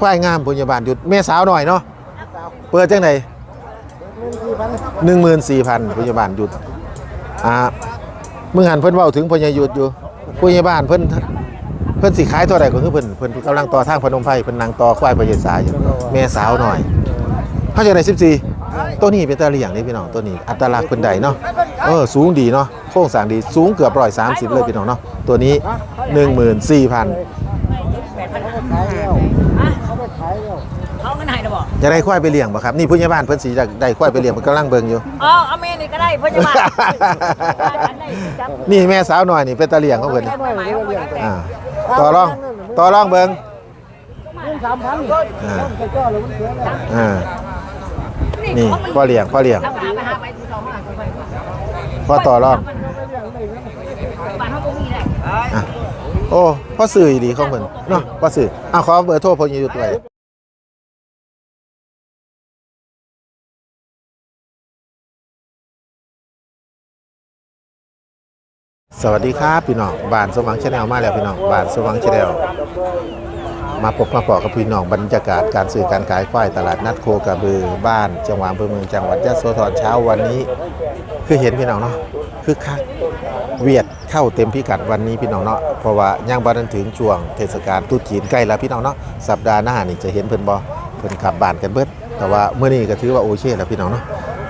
ควายงามพยาบาลหยุดแม่สาวหน่อยเนาะเปิดจังไหนหนึ่งหมื่นสี่พันพยาบาลหยุดอ่ามึงหันเพิ่นเว้าถึงพญายุทธอยู่พยาบาลเพิ่นเพิ่นสิขายเท่าไหร่ก็คือเพิ่นเพิ่นกำลังต่อทางพนมไพรเพิ่นนั่งต่อควายพญาสายอยู่แม่สาวหน่อยเขาจาไหนสิบสี่ตัวนี้เป็นตาเลียงนี่พี่น้องตัวนี้ อัตลักษณ์เป็นใดเนาะเออสูงดีเนาะโครงสางดีสูงเกือบร้อยสามสิบเลยพี่น้องเนาะตัวนี้หนึ่งหมื่นสี่พัน จะได้ควายไปเลี้ยงบ่ครับนี่ผู้ใหญ่บ้านเพิ่นสิอยากได้ควายไปเลี้ยงมันกำลังเบิ่งอยู่ อ๋อเอาเมนี่ก็ได้เพื่อนจะมาอันไหนจับนี่แม่สาวหน่อยนี่เป็นตาเลี้ยงของเพิ่นแค่หมายเอาไว้ตั้งแต่อ่าต่อรองต่อรองเบิ่งสามพันอ่าใส่จ้อเลยมันเสียแล้วอ่านี่พ่อเลี้ยงพ่อเลี้ยงรับหาไปหาไปที่สองหาไปพ่อต่อรองบ้านเขาก็มีแหละอะโอ้พ่อสื่อดีของเพิ่นเนาะพ่อสื่ออะขอเบอร์โทรพ่อยุทธไสวัสดีครับพี่น้องบ้านสว่างชาแนลมาแล้วพี่น้องบ้านสว่างชาแนลมาพบมาปอกับพี่น้องบรรยากาศการซื้อการขายควายตลาดนัดโคกระบือบ้านจังหวัดอำเภอเมืองจังหวัดยะโสธรเช้าวันนี้ คือเห็นพี่น้องเนาะคือคักเวียดเข้าเต็มพิกัดวันนี้พี่น้องเนาะเพราะว่าย่างบ้านถึงช่วงเทศกาลตรุษจีนใกล้แล้วพี่น้องเนาะสัปดาห์หน้านี่จะเห็นเพิ่นบ่เพิ่นขับบ้านกันเบิดแต่ว่าเมื่อนี้ก็ถือว่าโอเคแล้วพี่น้องเนาะ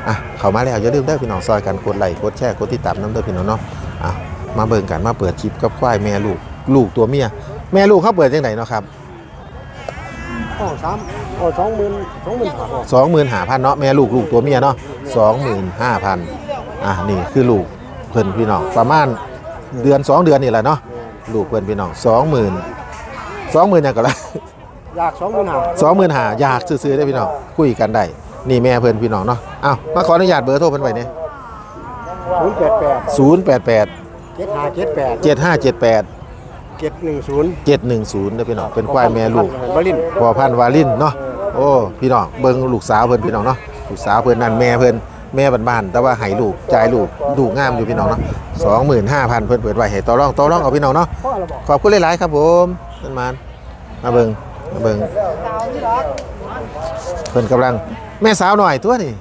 อะเข้ามาแล้วอย่าลืมเด้อพี่น้องซอยกันกดไลค์กดแชร์กดติดตามน้ำเด้อพี่น้องเนาะอะ มาเบิ่งกันมาเปิดคลิปกับควายแม่ลูกลูกตัวเมียแม่ลูกเขาเปิดจังไดเนาะครับโอ้สามโอ้สองหมื่นสองหมื่นบาทสองหมื่นห้าพันเนาะแม่ลูกลูกตัวเมียเนาะสองหมื่นห้าพันอะนี่คือลูกเพิ่นพี่น้องประมาณเดือนสองเดือนนี่แหละเนาะลูกเพิ่นพี่น้องสองหมื่นสองหมื่นยังก็ละอยากสองหมื่นห้าสองหมื่นห้าอยากซื้อๆได้พี่น้องคุยกันได้นี่แม่เพิ่นพี่น้องเนาะอ้าวมาขออนุญาตเบอร์โทรเพิ่นไว้เนี่ยศูนย์แปดแปดศูนย์แปดแปด เจ็ดห้าเจ็ดแปดเจ็ดห้าเจ็ดแปดเจ็ดหนึ่งศูนย์เจ็ดหนึ่งศูนย์เด้อพี่น้องเป็นควายแม่ลูกบรินพอพันธุ์วาลินเนาะโอ้พี่น้องเบิ่งลูกสาวเพิ่นพี่น้องเนาะลูกสาวเพิ่นนั่นแม่เพิ่นแม่บ้านๆแต่ว่าให้ลูกจ่ายลูกลูกงามอยู่พี่น้องเนาะสองหมื่นห้าพันเพิ่นเปิดไว้ให้ต่อรองต่อรองเอาพี่น้องเนาะพ่อเราบอกขอบคุณหลายๆครับผมท่านมานมาเบิ่งมาเบิ่งเพิ่นกำลังแม่สาวหน่อยตัวนี่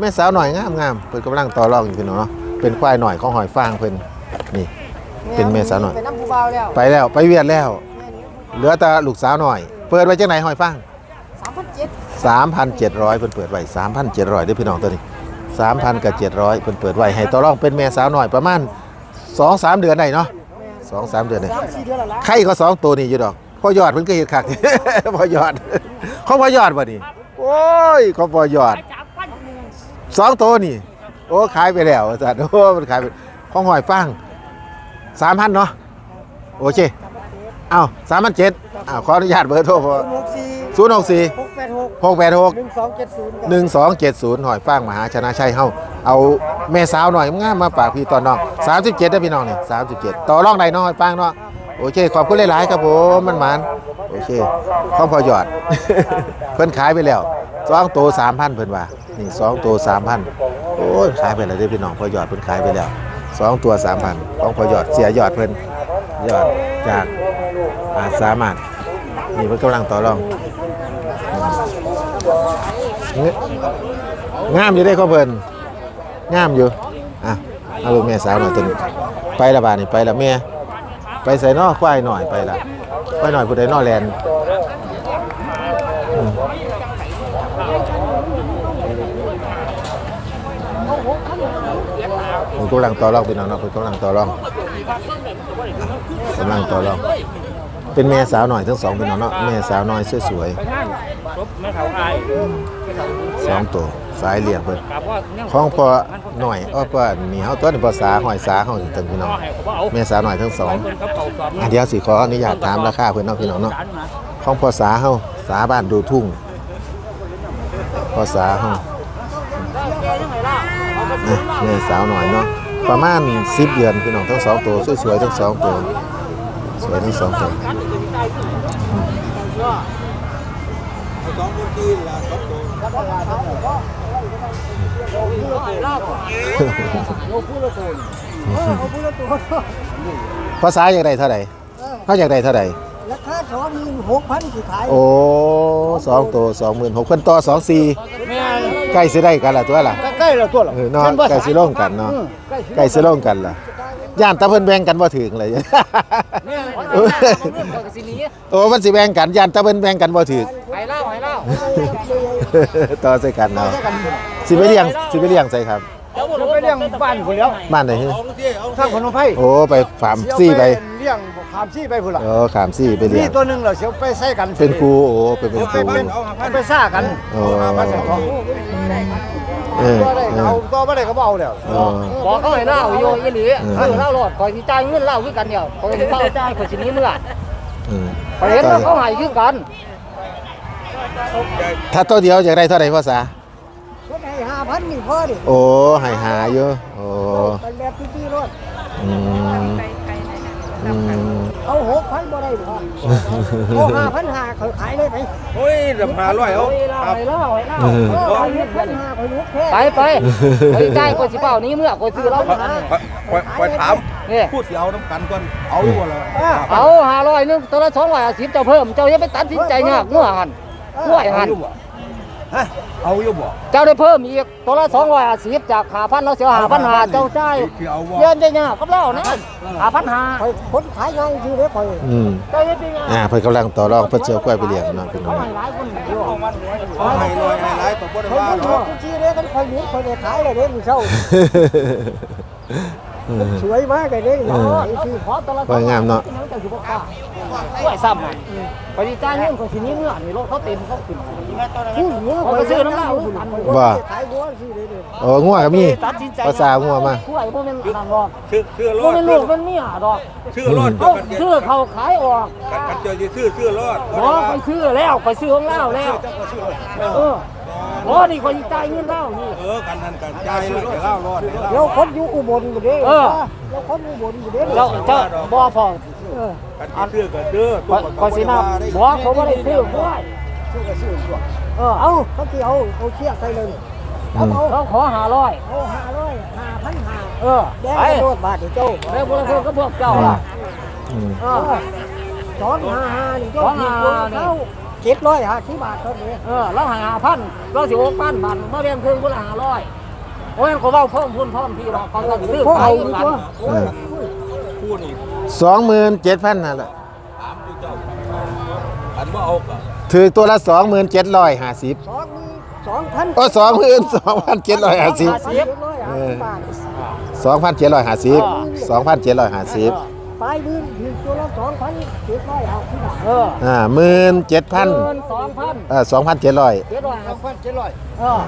แม่สาวหน่อยงามงามเพิ่นกำลังต่อรองอยู่พี่น้องเนาะเป็นควายหน่อยของหอยฟางเพิ่นนี่ เป็นแม่สาวหน่อยเป็นน้ำผู้เบาแล้วไปแล้วไปเวียดแล้วเหลือแต่ลูกสาวหน่อย เปิดไว้จังไหนหอยฟางสามพันเจ็ดสามพันเจ็ดร้อยเพิ่นเปิดไว้สามพันเจ็ดร้อยด้วยพี่น้องตัวนี้สามพันกับเจ็ดร้อยเพิ่นเปิดไว้ให้ต่อรองเป็นแม่สาวหน่อยประมาณสองสามเดือนได้เนาะสองสามเดือนได้ สามสี่เดือนและละไข่ก็สองตัวนี่อยู่ดอกพ่อยอดเพิ่นก็เห็ดคัก พ่อยอดเขาพ่อยอดบ่นี่โอ้ยเขาพ่อยอดจับปั้นสองตัวนี่ โอ้ขายไปแล้วอาจารย์โอ้มันขายไปของหอยฟาง สามพันเนาะโอเคเอ้าสามพันเจ็ดอ้าวขออนุญาตเบอร์โทรพอหกสี่ศูนย์หกสี่หกแปดหกหกแปดหกหนึ่งสองเจ็ดศูนย์หนึ่งสองเจ็ดศูนย์หอยฟางมหาชนะชัยเฮาเอาแม่สาวหน่อยงามมาฝากพี่ตอนน้องสามสิบเจ็ดได้อพี่น้องนี่สามสิบเจ็ดต่อรองใดน้อยฟางเนาะโอเค ขอบคุณหลาย ๆ ครับผมมันมันโอเคข้อพอหยอด เพิ่นขายไปแล้วสองตัวสามพันเพิ่นว่านี่สองตัวสามพันโอ้ยขายไปแล้วเด้อพี่น้องพอหยอดเพิ่นขายไปแล้ว สองตัวสามพันของพอหยอดเสียหยอดเพิ่นหยอดจากอาสามารถนี่เพิ่นกำลังต่อรองงามอยู่ได้ข้อเพิ่นงามอยู่อะเอาลูกแม่สาวหน่อยตัวนี้ไปละบาดนี่ไปละแม่ไปใส่นอควายหน่อยไปละควายหน่อยผู้ใดนอแลนอืมผม กำลังต่อรองเป็นน้องเนาะผมกำลังต่อรองกำลังต่อรอง เป็นแม่สาวหน่อยทั้งสองเป็นน้องเนาะแม่สาวน้อยสวยๆไปทางศพแม่เขาอายสองตัวสายเลี้ยงเพิ่นกับว่าเนี่ยของพอหน่อยอ้อพอเหนียวตัวนี้ภาษาหอยสาของถึงพี่น้องแม่สาวหน่อยทั้งสองเพิ่นเขาเขาสอบอะเดี๋ยวสิขออนุญาตถามราคาเพิ่นเนาะพี่น้องเนาะ สารมาของภาษาเฮาสาบ้านดูทุ่งภาษาเฮาอะแม่สาวหน่อยเนาะ ประมาณ10เดือนพี่น้องทั้งสองตัวสวยๆทั้งสองตัวสวยทั้งสองตัวภาษาอยากได้เท่าไหร่เขาอยากได้เท่าไหร่ราคาสองหมื่นหกพันสิขายโอ้สองตัวสองหมื่นหกพันต่อสองสี่แม่นใกล้สิได้กันละตัวล่ะใกล้ๆแล้วตัวละเออเนาะใกล้สิลงกันเนาะ ใกล้สิลงกันล่ะย่านตะเพิ่นแบ่งกันบ่ถึงเลย โอ้มันสิแบ่งกันย่านตะเพิ่นแบ่งกันบ่ถึงไปเล่าไปเล่าต่อใส่กันเนาะสิไปเลี้ยงสิไปเลี้ยงใส่ครับเราไปเลี้ยงบ้านพุ่นแล้วบ้านไหนฮะทางพนมไพรโอ้ไปฟาร์มซี่ไปเลี้ยงขามซี่ไปพุ่นล่ะโอ้ขามซี่ไปเลี้นี่ยงตัวหนึงเหรอเสียวไปใส่กันเป็นครูโอ้เป็นเป็นคไปรูเป็นเอาไปซ่ากันโอ้มาใส่ของ เออตัวได้เออเอาตัวบ่ได้ก็บ่เอาแล้วเออ บอกเขาให้เล่าโยอีหลีเออเล่าหลอดคอยสิจ่ายเงินเล่าคือกันเดียวคอยสิเล่าจ่ายคอยสิหนี้เมื่อเออคอยเห็นว่าเขาให้คือกันถ้าตัวเดียวอยากได้เท่าไหร่พ่อสาคนให้ห้าพันนี่พอดิโอ้ให้หาอยู่โอ้ไปแบบพี่ๆรถ อืม อืมเอาหกพันบ่ได้พอเอาห้าพันห้าเขาขายเลยไปโอ้ยเดี๋ยวมาร้อยเอาเล่าครับให้เล่าให้เล่าเออเอาเฮ็ดพันห้าเขาลุกแค่ไปไปคอยจ่ายคอยสิเป้านี้เมื่อคอยซื้อเหล้ามาคอยคอยถามนี่พูดสิเอาน้ำกันก่อนเอาอยู่บ่ล่ะเอาห้าร้อยนึงตัวละสองร้อยห้าสิบเจ้าเพิ่ม เจ้าอย่าไปตัดสินใจยากงัวหันกล้วยหัน ฮะเอาอยู่บ่เจ้าได้เพิ่มอีกตัวละสองร้อยห้าสิบจากหาพันเราเสียหาพันหาเจ้าจ่ายสิเอาบ่เย็นใจยากกับเรานะหาพันหาคอยคนขายง่ายคือเด้อคอยอืมเจ้าอย่าไปยากอ่าเพิ่นกำลังต่อรองเพิ่นเจอกล้วยไปเลี้ยงเนาะพี่น้องหลายคนอยู่เอาให้ลอยให้หลายก็บ่ได้คอยว่าคนหรหัวอกชี้เด้อกันคอยลุกคอยได้ขายเลยเด้อมื้อเช้า สวยมากเลยเด้อไอ้ที่ขอตัวละกล้วยงามเนาะเจ้าสิบ่กล้าช่วยซ้ำอะไปดีจ่ายเงินของทีนี้เมื่อนี่รถเขาเต็มเขาขึ้นผู้หญิงเอาไปซื้อน้ำเหล้าว่าขายบัวสิเด้อโอ้งัวก็มีตัดสินใจภาษางัวมาช่วยบ่แม่นนั่นดอกชื่อชื่อรบ่อดแม่นลูกเป็นเมียดอกชื่อรอดเอาซื้อเขาขายออกกันกันเจอสิชื่อชื่อรอดบ่ไปซื้อแล้วไปซื้อของเหล้าแล้วเออ บ่นี่คนจ่ายเงินเหล้านี่เออกันนั่นกันใจเลยจะเล่ารอดให้เดี๋ยเล่าวคนอยู่อุบลอยู่เด้อเออเดี๋ยวคนอยู่อุบลอยู่เด้อแล้วเจ้าบ่พอเออกันชื่อก็ชื่อก็ก็สินะบ่เขาบ่ได้ซื้อบ่ได้ซื้อก็ซื้อตัวเออเอาเขาที่เอาเอาเชือกใส่เลยเอาเอาเขาขอ500เอาห้าร้อยห้าพันห้าเออแดงไปกระโดดบาทเดี๋ยวเจ้าแล้วบ่ได้ก็พวกเจ้าล่ะอืมเอเอออสองห้าห้านี่เจ้าสองห้าห้านี่ เขาเจ็ดร้อยห้าสิบบาทเท่านี้เออเราหาพันเราสิหกพันบาทมาเรียนคืนคนละห้าร้อยโอ้ยเขาเว้าเพิ่มพูนเพิ่มพี่เราเขาก็ซื้อพวกขาเอายดีกักว่านเออคู่นี่สองหมื่นเจ็ดพันนั่นแหละอันบ่เอาก็ถือตัวละสองหมื่นเจ็ดร้อยห้าสิบสองหมื่นสองพันโอ้สองหมื่นสองพันเจ็ดร้อยห้าสิบเจ็ดร้อยห้าสิบบาทสองพันเจ็ดร้อยห้าสิบสองพันเจ็ดร้อยห้าสิบ ปลายเดือนถึงตัวละสองพันเจ็ดร้อยห้าสิบบาทเอออ่าหมื่นเจ็ดพันเงินสองพันเออสองพันเจ็ดร้อยเจ็ดร้อยสองพันเจ็ดร้อยเออ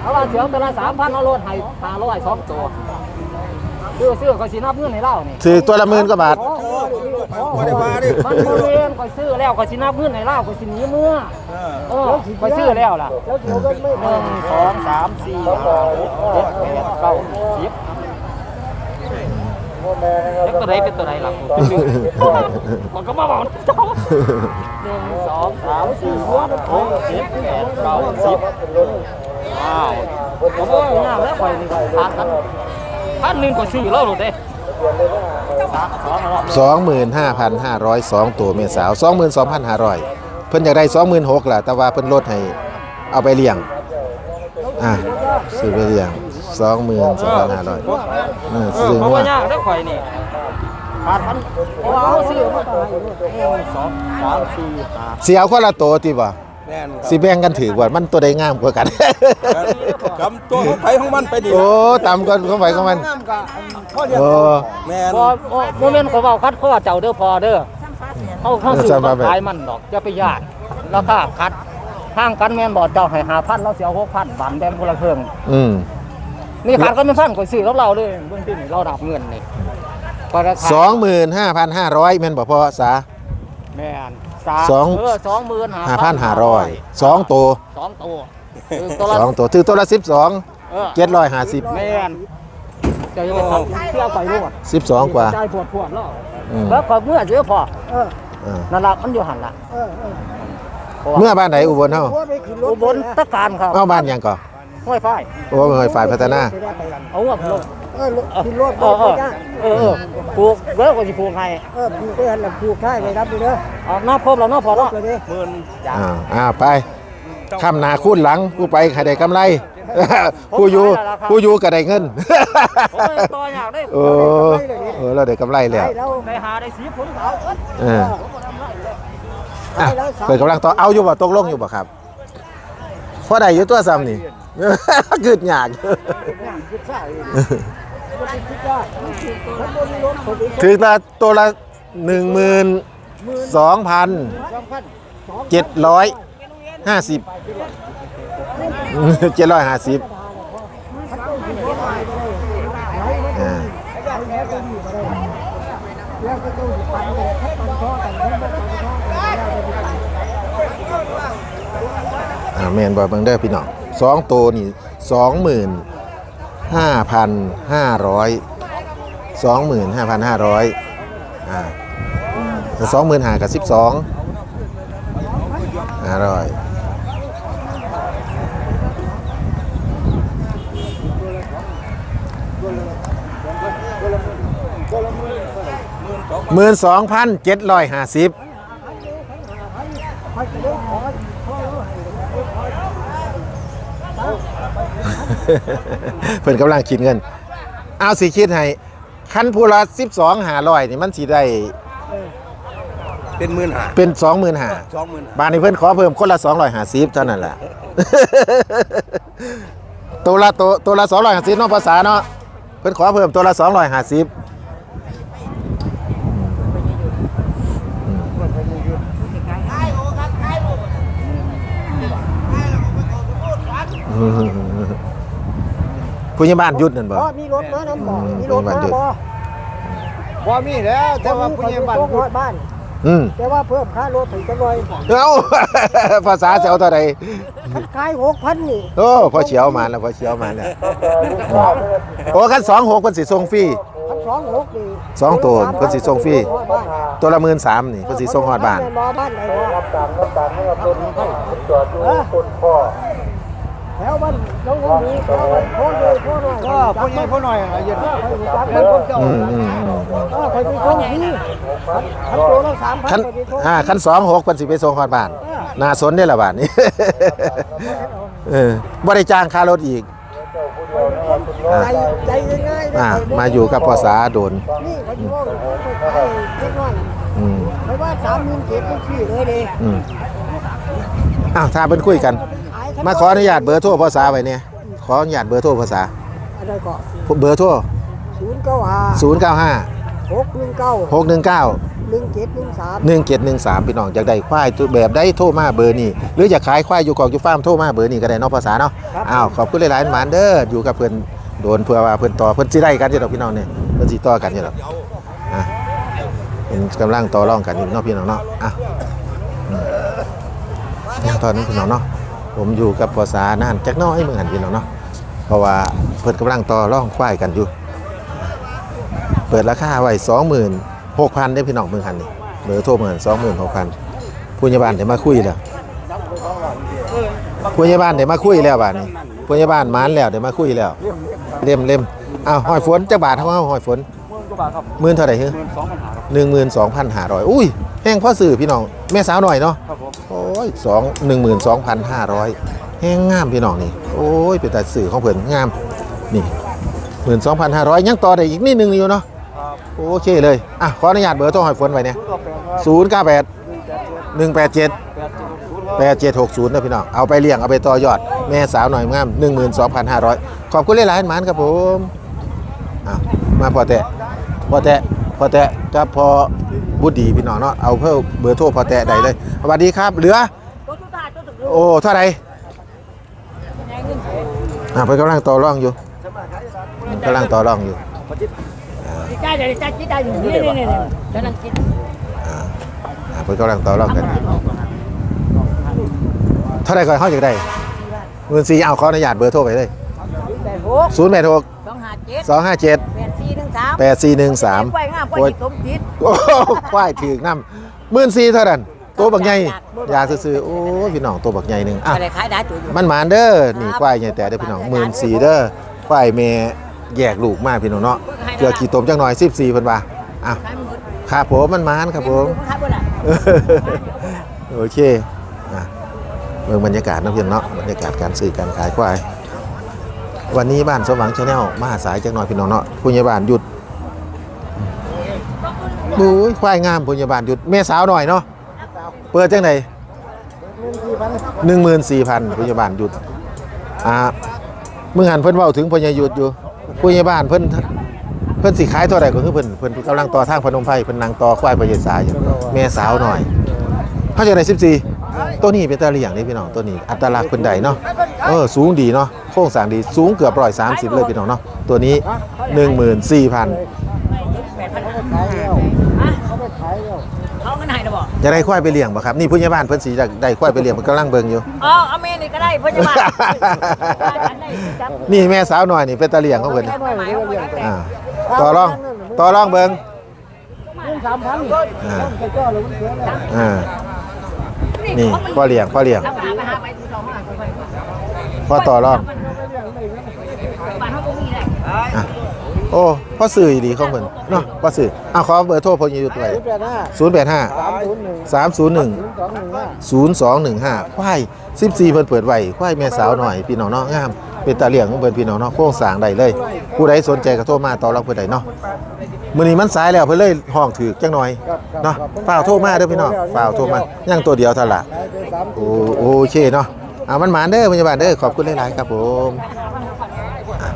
เอาว่าเสียงแต่ละสามพันเอารถให้ห้าร้อยสองตัวซื้อซื้อก็สินับเงินให้เรานี่ถือตัวละหมื่นกว่าบาทขอขอดิขอบ่ได้ว่าดิมันบริเวณก็ซื้อแล้วก็สินับเงินให้เราก็สิหนีเมื่อเออเออก็ซื้อแล้วล่ะแล้วเดี๋ยวก็ไม่หนึ่งสองสามสี่ห้าหกเจ็ดแปดเก้าสิบ แล้วตัวไหนเป็นตัวไหนล่ะมันก็มาบอกเจ้าหนึ่งสองสามสี่ห้าหกเจ็ดแปดเก้าสิบว้าวผมว่าง่ายแล้วไปนี่ก็ทานกันพันหนึ่งก็ซื้อแล้วหรอเด้สองรอบสองหมื่นห้าพันห้าร้อยสองตัวเมียสาวสองหมื่นสองพันห้าร้อยเพิ่นอยากได้สองหมื่นหกล่ะแต่ว่าเพิ่นลดให้เอาไปเลี้ยงอะซื้อไปเลี้ยง สองหมื่นสองพันห้าร้อยเออซื้อเพราะงัวว่ายากแล้วข่อยนี่ขาดพันว้าวซื้อมาตายสองสามสี่ห้าเสียคนละตัวติบ่แน่นสิแบ่งกันถือกว่ามันตัวใดงามกว่ากันกำตัวของไผของมันไปดีโอ้ตามกันเข้าไปของมันน้ำกับพ่อเดียวโอ้แม่นบ่บ่โมเมนต์เขาเว้าคัดข้อเจ้าเด้อพอเด้อเขาเขาซื้อมาขายมันดอกอย่าไปยากแล้วถ้าคัดทางกันแม่นบ่เจ้าให้5,000เราสิเอา6,000บันแดงคนละเครื่องอืม นี่ขาดกันเป็นพันข่อยซื้อกับเราเลยเบิ่งที่นี่เราดับเงินนี่ก็ราคาสองหมื่นห้าพันห้าร้อยแม่นบ่พอสา แม่นสามสอง เออ25,000ห้าพันห้าร้อยสองตัวสองตัวคือตัวละสองตัวถือตัวละสิบสองเออเจ็ดร้อยห้าสิบแม่นเจะยังทำเที่ยวไปรวดสิบสองกว่าใจปวดปวดแล้วอืมแล้วก็เมื่อเจอพอเอออ่านั่นละมันอยู่หันละเออเออเมื่อบ้านไหนอุบลเฮาหัวไปขึ้นรถอุบลตะการครับ เอาบ้านหยังก่อ ห้วยไฟโอ้เป็นฝ่ายพัฒนาเอาหัวลงเเออขึ้นรถเอบ่อเอบ่อจ้าเออเออปลูกเลิกกว่าสิปลูกให้เออผูกไปหันละผูกท้ายไปรับไปเด้อเอาหน้าครบแล้วเนาะพอรเนาะถไปเด้อหมื่นอ่าอ่าไปข้ามหนาคูนหลังผู้ไปใครได้กำไรผู้อยู่ผู้อยู่ก็ได้เงินผมเลยต่ออยากได้โอ้เออเราได้กำไรแล้วให้เราไปหาได้สีผลขาวเอออะเปิดกำลังต่อเอาอยู่บ่ตกลงอยู่บ่ครับพอได้อยู่ตัวซ้ำนี่ กึดยากคิดซ่าเองมันคิดได้มันบ่มีรถคนอื่นถึงละตัวละหนึ่งหมื่นสองพันสองพันสองเจ็ดร้อยห้าสิบเจ็ดร้อยห้าสิบอ่าแล้วก็อยู่มาได้แล้วก็ต้องปั่นเลยถ้าปั่นท่อกันถ้าปั่นท่อกันแล้วก็จะปั่นอ่าแมนบอยเบิงเดอร์พี่น้อง สองตัวนี่สองหมื่นห้าพันห้าร้อยสองหมื่นห้าพันห้าร้อยอ่าสองหมื่นห้ากับสิบสองห้าร้อยหมื่นสองพันเจ็ดร้อยห้าสิบ เพิ่นกำลังคิดเงิน เอาสิคิดให้คันผู้ละ12หาร้อยนี่มันสิได้เป็นหมื่นห้าเป็น25,000สองหมื่นห้าบานนี้เพิ่นขอเพิ่มคนละ250เท่านั้นแหละตัวละตัวตัวละ250เนาะภาษาเนาะเพิ่นขอเพิ่มตัวละ250 ผู้ใหญ่บ้านหยุดนั่นบ่อ๋อมีรถมานำบ่มีรถมาบ่บ่มีแล้วแต่ว่าผู้ใหญ่บ้านต้องรถบ้าน อืมแต่ว่าเพิ่มค่ารถถึงจะลอยเอ้า ภาษาสิเอาเท่าใดคันขาย6,000นี่โอ้พอเฉียวมาแล้วพอเฉียวมาแล้วโอ้คันสองหกเพิ่นสิส่งฟรีคัน26นี่สองตัวเพิ่นสิส่งฟรีตัวละหมื่นสามนี่เพิ่นสิส่งฮอดบ้านบ่บ้านไหนบ่รั แถวบ้านน้องหนูแถวบ้านพ่อใหญ่พ่อน้อยก็ผู้ใหญ่ผู้น้อยอะไรอย่างเอนี้อไปจับเพิ่นคนเจ้าอืมอืมอืมเออไปมีคนที่คันโตละ3,000คันอ่าคันสองหกเพิ่นสิไปส่งฮอดบ้านนาสนเด้อล่ะบ้านนี้เออบ่ได้จ้างค่ารถอีกอ่าใจใจง่ายๆอ่ามาอยู่กับภาษาโดนนี่เขาจะว่าเขาไปขายเล็กน้อยอืมไม่ว่าสามหมื่นเจ็ดก็ชื่อเลยดิอืมอ้าวถ้าเพิ่นคุยกัน มาขออนุญาตเบอร์โทรภาษาไว้เนี่ยขออนุญาตเบอร์โทรภาษาอะไรก็เบอร์โทรศูนย์เก้าห้า095 หกหนึ่งเก้า619 หนึ่งเจ็ดหนึ่งสามหนึ่งเจ็ดหนึ่งสามพี่น้องอยากได้ควายตัวแบบได้โทรมาเบอร์นี้หรืออยากขายควายอยู่กองอยู่ฟาร์มโทรมาเบอร์นี้ก็ได้เนอกภาษาเนาะอ้าวขอบคุณหลายๆหมานเด้ออยู่กับเพื่อนโดนเพื่อว่าเพื่อนต่อเพื่อนสิได้กันจ้ะดอกพี่น้องเนี่ยเพื่อนสิต่อกันจ้ะดอกอะเป็นกำลังต่อรองกันอยู่เนาะพี่น้องเนาะอะอืมอย่างตอนนี้พี่น้องเนาะ ผมอยู่กับภาษานานจักน้อยเมืองหันพี่น้องเนาะเพราะว่าเพื่นกำลังต่อร่องควายกันอยู่ เปิดราคาไว้สองหมื่นหกพันได้พี่น้องเมืองหันนี่เบอร์โทรเมือนสองหมื่นหกพันผู้ใหญ่บ้านเดี๋ยวมาคุยแล้วผู้ใหญ่บ้านเดี๋ยวมาคุยแล้วบ้านนี้ผู้ใหญ่บ้านมานแล้วเดี๋ยวมาคุยแล้วเล่มเล่มอ้าวหอยฝนจะบาทเท่าไหร่หอยฝนหมื่นกว่บาทครับมื่นเท่าไหร่เฮ้ยหนึ่งหมื่นสองพันห้าร้อยอุ้ย ห้งพ่อสื่อพี่น้องแม่สาวหน่อยเนาะครับผมโอ้ยสองหนึ่งหมื่นสองพันห้าร้อยแห้งงามพี่น้องนี่โอ้ยเป็นแต่สื่อของเพิ่นงามนี่หมื่นสองพันห้าร้อยยังต่อได้อีกนิดนึงอยู่เนาะครับโอเคเลยอะขออนุญาตเบอร์โทรหอยฝนไว้เนี่ยศูนย์ต่อแปดครับศูนย์เก้าแปดหนึ่งแปดเจ็ดแปดเจ็ดหกศูนย์ครับแปดเจ็ดหกศูนย์นะพี่น้องเอาไปเลี้ยงเอาไปต่อยอด แม่สาวหน่อยงามหนึ่งหมื่นสองพันห้าร้อยขอบคุณหลายๆหมานครับผมอะมาพอแตะพอแตะ พอแตะกับพอบุตรดีพี่น้องเนาะเอาเพิ่มเบอร์โทรพอแตะได้เลยสวัสดีครับ เหลือ โอ้เท่าไหร่อะเพิ่นกำลังต่อรองอยู่กำลังต่อรองอยู่ใจใจใจใจอยู่นี่นี่นี่กำลังกินอ่าอ่าเพิ่นกำลังต่อรองกันอยู่เท่าไหร่ก่อนเฮาจะได้เงินสี่เอาขออนุญาตเบอร์โทรไปเลยแปดหก0 8 6สองห้าเจ็ด 2 5 7แปดสี่หนึ่งสาม8 4 1 3ไปงามพอจิตสมจิตโอ้โหควายถือกน้ำหมื่นสี่เท่านั้นตัวบักใหญ่อยากซื้อๆโอ้ยพี่น้องตัวบักใหญ่หนึงอะอะไรขายได้ตัวอยู่มันหมานเด้อนี่ควายใหญ่แต่เด้อพี่น้องหมื่นสี่เด้อควายแม่แยกลูกมาพี่น้องเนาะเกลือขี้ตมจังหน่อย14เพิ่นว่าอะครับผมมันมานครับผมโอเคอะเมืองบรรยากาศนะเพื่อนเนาะบรรยากาศการซื้อการขายควาย วันนี้บ้านสมหวังชาแนลมหาสายจังหน่อยพี่น้องเนาะผู้ใหญ่บ้านหยุดบู๊ยควายงามผู้ใหญ่บ้านหยุดแม่สาวหน่อยเนาะเปิดจังไหนหนึ่งหมื่นสี่พันผู้ใหญ่บ้านหยุดอ่าเมื่อหันเพิ่นเว้าถึงผู้ใหญ่หยุดอยู่ผู้ใหญ่บ้านเพิ่นเพิ่นสิขายเท่าไหร่ก็คือเพิ่นเพิ่นกำลังต่อทางพนมไพรเพิ่นนั่งต่อควายพญาสายอยู่แม่สาวหน่อยเขาจะได้14 ตัวนี้เป็นตาเลี่ยงนี่พี่น้องตัวนี้อัตลักษณ์เป็นใดเนาะเออสูงดีเนาะโครงสร้างดีสูงเกือบร้อยสามสิบเลยพี่น้องเนาะตัวนี้14,000ขายแล้วเขาไปขายแล้วเขาเงินให้นะบอกจะได้ควายไปเลี้ยงบ่ครับนี่ผู้ใหญ่บ้านเพิ่นสิจะได้ควายไปเลี้ยงมันกำลังเบิ่งอยู่อ๋อเอาเมนี่ก็ได้เพื่อนจะมาอันไหนจับนี่แม่สาวหน่อยนี่เป็นตาเลี่ยงของเพิ่นหมายเอาไว้ตั้งแต่อ่าต่อรองต่อรองเบิ่งเงินสามพันอ่า นเสียแล้วอ่านี่พ่อเลี้ยงพ่อเลี้ยงพ่อต่อรองอะโอ้พ่อสื่อดีของเพิ่นเนาะพ่อสื่ออะขอเบอร์โทรพ่อยุทธไว้สิบแปดห้าสามศูนย์หนึ่งศูนย์สองหนึ่งห้า0215ควาย14เพิ่นเปิดไว้ควายแม่สาวหน่อยพี่น้องเนาะงาม เป็นตาเลี้ยงของเพิ่นพี่น้องเนาะโครงสร้างได้เลย ผู้ใดสนใจก็โทรมาต่อรองเพิ่นได้เนาะมื้อนี้มันสายแล้วเพิ่นเลยห้องถือจังหน่อยเนาะฝ้าวโทรมาเด้อพี่น้องฝ้าวโทรมายังตัวเดียวเท่านั้นล่ะขายไปสามโอโอเคเนาะอ่ามันหมานเด้อพยาบาลเด้อขอบคุณหลายๆครับผมอะ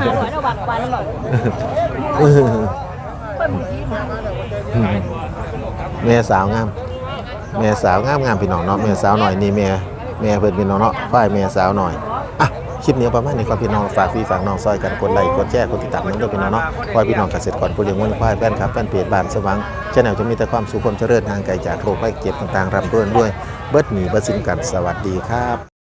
หาหน่อยเอาบักปานหน่อยแม่สาวงาม แม่สาวงามงามพี่น้องเนาะแม่สาวหน่อยนี่แม่แม่เพิ่นพี่น้องเนาะฝ่ายแม่สาวหน่อยอะคลิปนี้ประมาณนี้ครับพี่น้องฝากพี่ฝากน้องซอยกันกดไลค์กดแชร์กดติดตามน้องด้วยพี่น้องเนาะคอยพี่น้องเกษตรกรผู้เลี้ยงวัวควายแฟนครับแฟนเพจบ้านสว่างชาแนลจะมีแต่ความสุขความเจริญทางไกลจากโรคภัยเจ็บต่างๆรับด้วยด้วยเบิดหนีเบิดสิ้นกันสวัสดีครับ